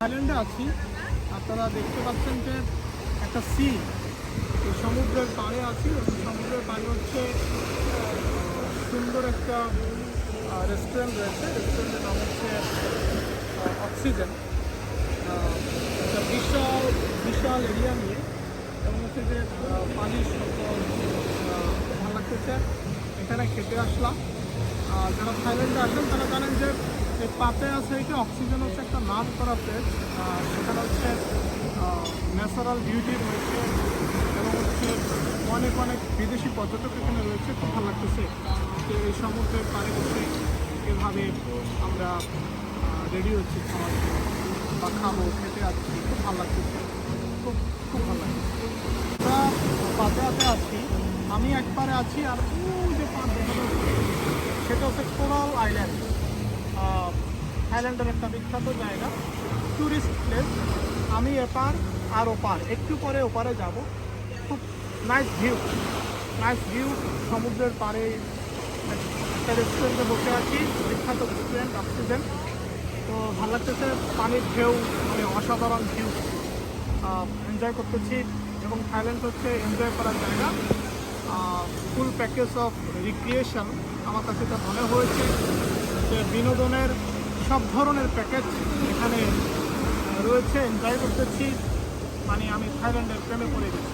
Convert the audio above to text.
থাইল্যান্ডে আছি। আপনারা দেখতে পাচ্ছেন যে একটা সি সমুদ্রের পাড়ে আছি সমুদ্রের পাড়ে হচ্ছে সুন্দর একটা রেস্টুরেন্ট রয়েছে। রেস্টুরেন্টের নাম হচ্ছে অক্সিজেন একটা বিশাল বিশাল এরিয়া নিয়ে এবং হচ্ছে যে পানির ভালো লাগতেছে। এখানে খেতে আসলাম। যারা থাইল্যান্ডে আসেন, তারা জানেন যে এই পাতে আছে কি, অক্সিজেন হচ্ছে একটা নাম করা প্লেস সেখানে হচ্ছে ন্যাচারাল বিউটি রয়েছে এবং হচ্ছে অনেক অনেক বিদেশি পর্যটক এখানে রয়েছে, খুব ভালো লাগতেছে। যে এই সমুদ্রের পাড়ে বসে এভাবে আমরা রেডি হচ্ছি খাওয়ার বা খাব, খেতে আসছি, খুব ভালো লাগতেছে। খুব খুব ভালো লাগতেছে। আমরা পাতে আছি। আমি একবারে আছি আর ওই যে পাত দেখা যাচ্ছে সেটা হচ্ছে কোরাল আইল্যান্ড। থাইল্যান্ডের একটা বিখ্যাত জায়গা ট্যুরিস্ট প্লেস আমি এপার আর ওপার, একটু পরে ওপারে যাব। খুব নাইস ভিউ নাইস ভিউ সমুদ্রের পাড়ে একটা রেস্টুরেন্টে বসে আছি, বিখ্যাত রেস্টুরেন্ট অক্সিজেন তো ভালো লাগতেছে, পানির ঢেউ মানে অসাধারণ ভিউ এনজয় করতেছি এবং থাইল্যান্ড হচ্ছে এনজয় করার জায়গা। ফুল প্যাকেজ অফ রিক্রিয়েশন আমার কাছে এটা মনে হয়েছে, যে বিনোদনের সব ধরনের প্যাকেজ এখানে রয়েছে। এনজয় করতেছি। মানে আমি থাইল্যান্ডের প্রেমে পড়ে গেছি।